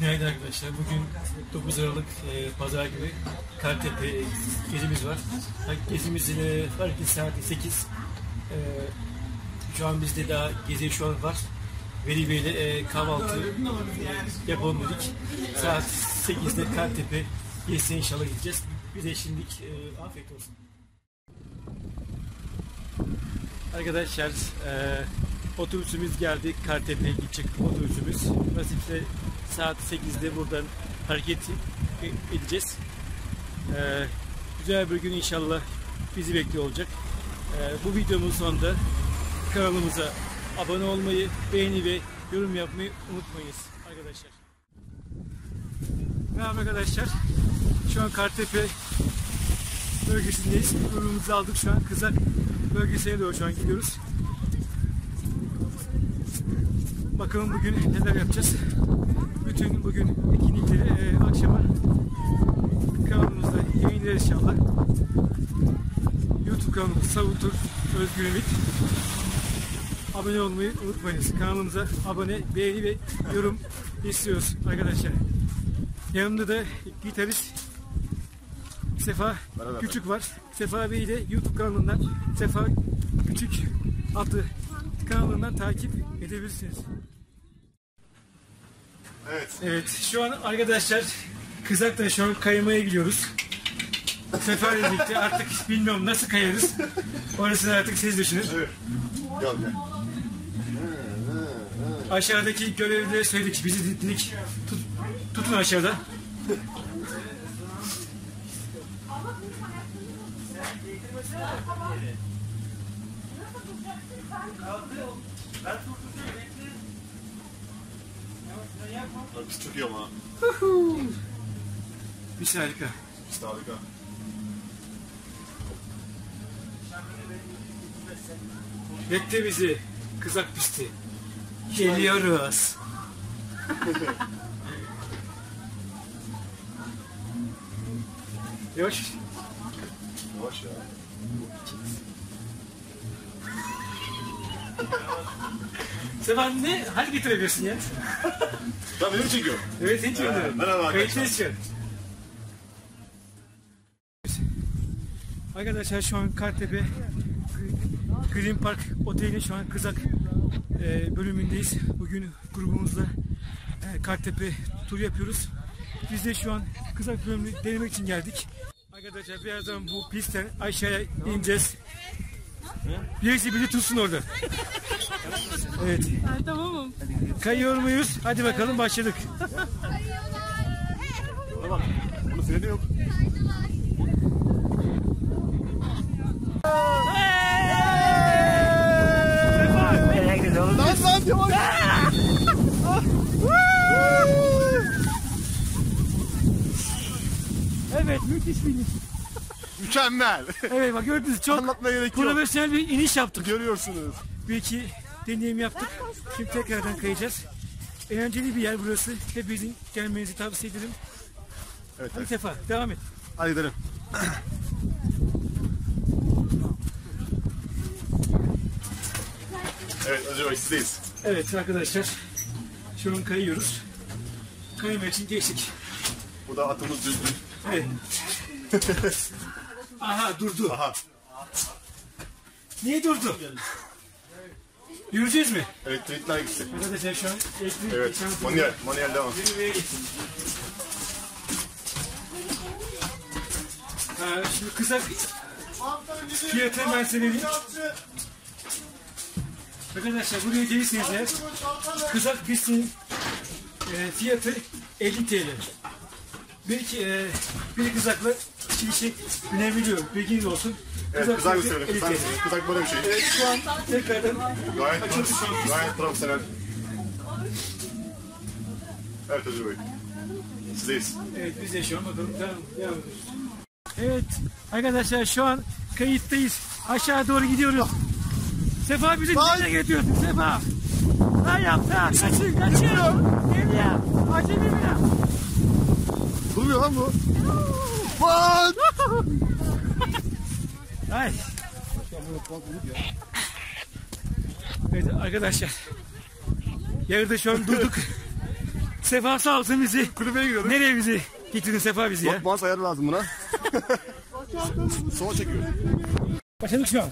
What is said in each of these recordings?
Günaydın arkadaşlar. Bugün 9 Aralık e, Pazar günü Kartepe gezimiz var. Gezimizin e, farkı saati 8. E, şu an bizde daha gezi şu an var. Veli Bey'le e, kahvaltı e, yapalım dedik. Saat 8'de Kartepe gezisine inşallah gideceğiz. Bize şimdilik e, afiyet olsun. Arkadaşlar e, otobüsümüz geldi. Kartepe'ye gidecek otobüsümüz. Nasipse saat 8'de buradan hareket e- edeceğiz. E, güzel bir gün inşallah bizi bekliyor olacak. E, bu videomuz sonunda kanalımıza abone olmayı, beğeni ve yorum yapmayı unutmayınız arkadaşlar. Merhaba arkadaşlar. Şu an Kartepe bölgesindeyiz. Grubumuzu aldık şu an. Kızak bölgesine doğru şu an gidiyoruz. Bakalım bugün neler yapacağız. Bütün bugün etkinlikleri e, akşama kanalımızda yayınlarız inşallah. YouTube kanalımız Savutur Özgür Ümit. Abone olmayı unutmayınız. Kanalımıza abone, beğeni ve yorum istiyoruz arkadaşlar. Yanımda da gitarist Sefa Merhaba. Küçük var. Sefa Bey'i de YouTube kanalından Sefa Küçük adlı kanalından takip edebilirsiniz. Evet. Evet şu an arkadaşlar Kızak'ta şu an kaymaya gidiyoruz. Sefa ile birlikte artık bilmiyorum nasıl kayarız. Orasını artık siz düşünün. Evet. Gel gel. Aşağıdaki görevlilere söyledik. Bizi dedik tut, tutun aşağıda. Bak biz çok iyi ama. Bir şey harika. İşte harika. Bekle bizi. Kızak pisti. Geliyoruz. Yavaş. Yavaş ya. Sefa ne? Hadi getirebilirsin ya. Ben benim çekiyorum. Evet hiç öyle. Ee, merhaba arkadaşlar. için. Arkadaşlar şu an Kartepe Green Park Oteli'nin şu an Kızak e, bölümündeyiz. Bugün grubumuzla e, Kartepe tur yapıyoruz. Biz de şu an Kızak bölümünü denemek için geldik. Arkadaşlar birazdan bu pistten aşağıya ineceğiz. Birisi bizi tutsun orada. Evet. Tamamım. Kayıyor muyuz? Hadi bakalım başladık. Tamam. Bunun freni yok. Lan lan yavaş. Evet müthiş bir iniş. Mükemmel. Evet bak gördünüz çok Anlatmaya gerek yok. profesyonel bir iniş yaptık. Görüyorsunuz. Bir iki deneyim yaptık. Şimdi tekrardan kayacağız. Eğlenceli bir yer burası. Hepinizin gelmenizi tavsiye ederim. Evet. Hadi evet. Sefa devam et. Hadi gidelim. Evet Acı Bey sizdeyiz. Evet arkadaşlar şu an kayıyoruz. Kayma için geçtik. Bu da atımız düzdür. Evet. Aha durdu. Aha. Niye durdu? Yürüyeceğiz mi? Elektrikler gitti. Arkadaşlar şu an elektrik Evet. Manuel. Manuel devam. Yürümeye. Ha, şimdi kısa fiyatı ben size vereyim. Arkadaşlar buraya gelirseniz eğer kızak pistin e, fiyatı 50 TL. Bir, e, bir kızakla kişi binebiliyor. Bilginiz olsun. Evet kızak gösterelim. 50 Kızak, TL. kızak böyle bir şey. Evet şu an tekrardan Gayet, an. gayet profesyonel. Evet Acı Bey. Sizdeyiz. Evet biz de şu an bakalım devam, devam ediyoruz. Evet arkadaşlar şu an kayıttayız. Aşağı doğru gidiyoruz. Sefa bizi nereye getiriyorsun Sefa? Ha yap ha kaçın kaçın. Gel ya. Acele mi ya? Durmuyor lan bu. Lan! Ay. Evet arkadaşlar. Yarıda şu an durduk. Sefa sağ olsun bizi. Kulübeye gidiyoruz. Nereye bizi getirdin Sefa bizi ya? Bas ayarı lazım buna. Sola çekiyor. Başladık şu an.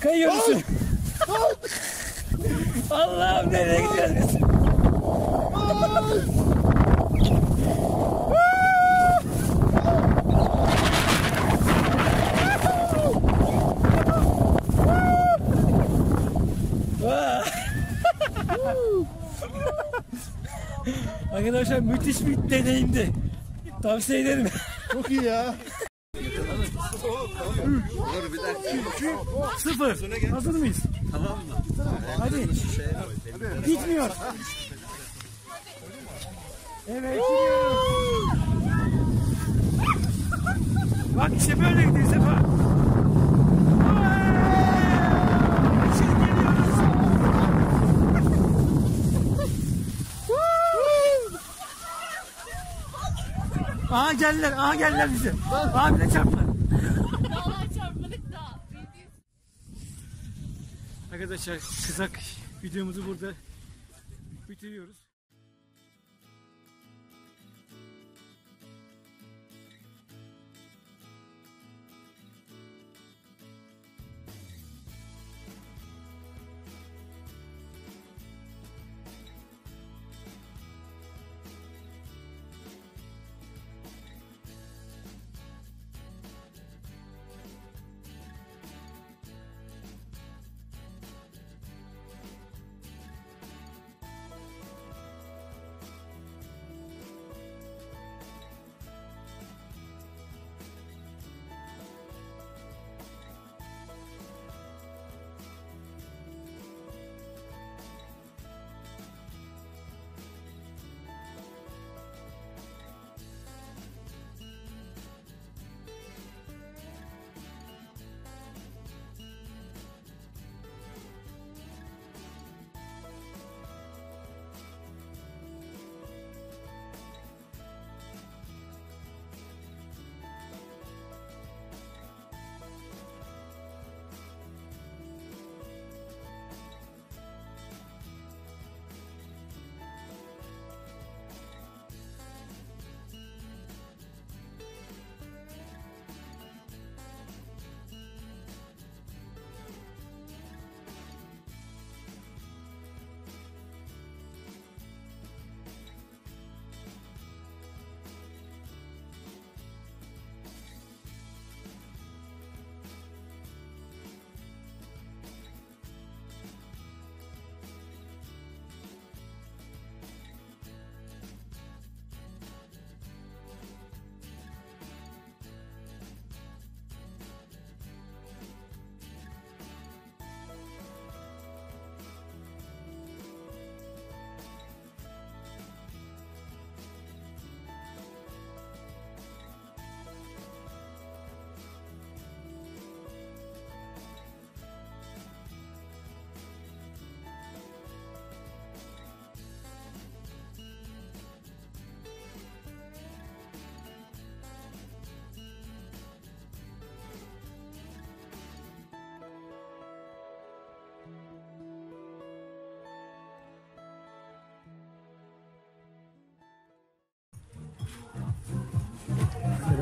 Kayıyor musun? Allah'ım nereye gidiyoruz biz? Arkadaşlar müthiş bir deneyimdi. Tavsiye ederim. Çok iyi ya. Sıfır. Hazır mıyız? Tamam mı? Hadi. Gitmiyor. Evet gidiyor. Bak işte böyle gidiyor Sefa. Şimdi geliyoruz. Aha geldiler, aha geldiler bize. Aha bile çarptılar. Çarpmadık da. Arkadaşlar kızak videomuzu burada bitiriyoruz.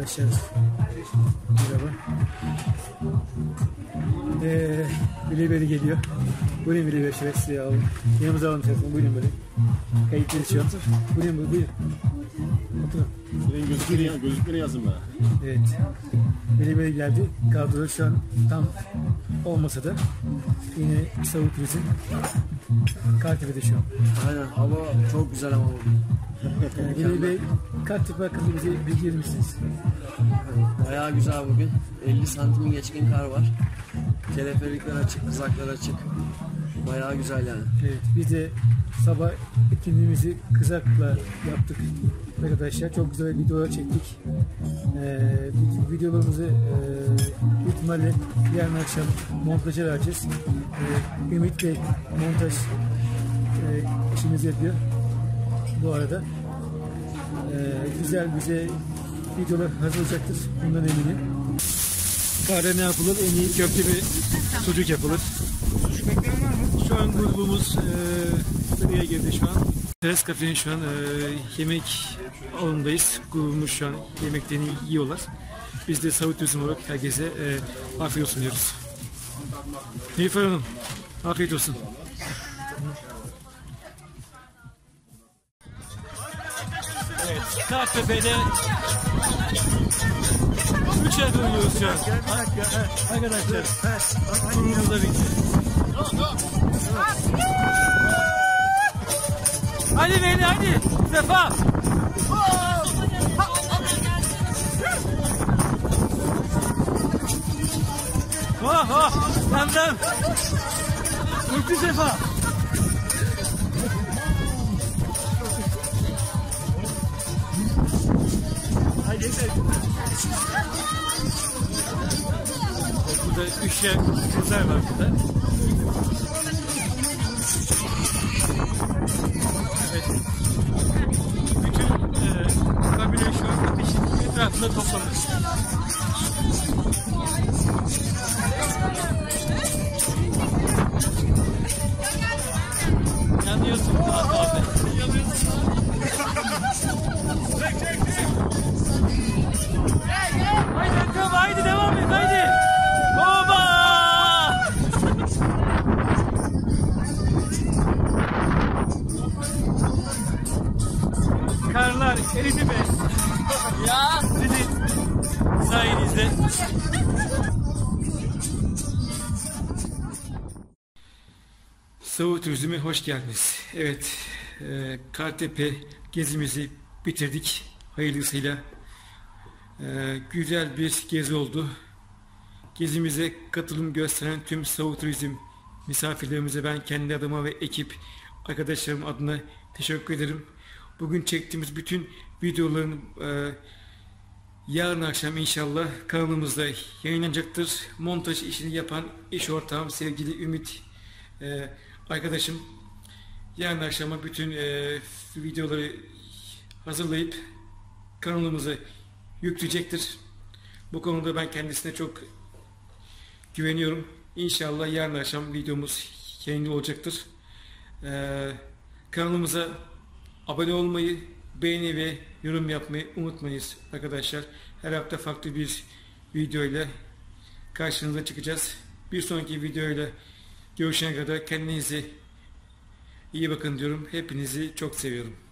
Arkadaşlar merhaba. Ee, Veli Beli geliyor. Buyurun Veli Bey şöyle size alalım. Yanımıza alalım telefonu. Buyurun böyle. Kayıtları şu an. Buyurun buyurun. buyurun. Oturun. Senin gözükmeni, gözükmeni yazın be. Evet. Veli Bey geldi. Kadro şu an tam olmasa da yine Savur Turizm Kartepe'de şu an. Aynen hava çok güzel ama bugün. Bey Kartepe hakkında bize bilgi verir misiniz? Bayağı güzel bugün. 50 santimin geçkin kar var. Teleferikler açık, kızaklar açık. Bayağı güzel yani. Evet, biz de sabah etkinliğimizi kızakla yaptık arkadaşlar. Çok güzel videolar çektik. Ee, vi- videolarımızı e, ihtimalle yarın akşam montaja vereceğiz. Ee, Ümit Bey montaj e, işimizi yapıyor bu arada. Ee, güzel bize videolar hazırlayacaktır. Bundan eminim. Kahve ne yapılır? En iyi köfte ve sucuk yapılır. Sucuk bekleyen var mı? Şu an grubumuz e, buraya girdi şu an. Teres Kafe'nin şu an e, yemek alanındayız. Grubumuz şu an yemeklerini yiyorlar. Biz de Savut Turizm olarak herkese e, afiyet olsun diyoruz. Nilüfer Hanım, afiyet olsun. Evet, Kartepe'de üçe dönüyoruz şu an. Arkadaşlar, grubumuzla birlikte. Hadi beni hadi. Sefa. Oh oh. Dem dem. Ulti Sefa. Burada üç yer kızlar var burada. Savur Turizm'e hoş geldiniz. Evet, e, Kartepe gezimizi bitirdik hayırlısıyla. E, güzel bir gezi oldu. Gezimize katılım gösteren tüm Savur Turizm misafirlerimize ben kendi adıma ve ekip arkadaşlarım adına teşekkür ederim. Bugün çektiğimiz bütün videoların e, yarın akşam inşallah kanalımızda yayınlanacaktır. Montaj işini yapan iş ortağım sevgili Ümit e, arkadaşım yarın akşama bütün e, videoları hazırlayıp kanalımıza yükleyecektir. Bu konuda ben kendisine çok güveniyorum. İnşallah yarın akşam videomuz yayınlı olacaktır. Ee, kanalımıza abone olmayı, beğeni ve yorum yapmayı unutmayınız arkadaşlar. Her hafta farklı bir video ile karşınıza çıkacağız. Bir sonraki videoyla görüşene kadar kendinize iyi bakın diyorum. Hepinizi çok seviyorum.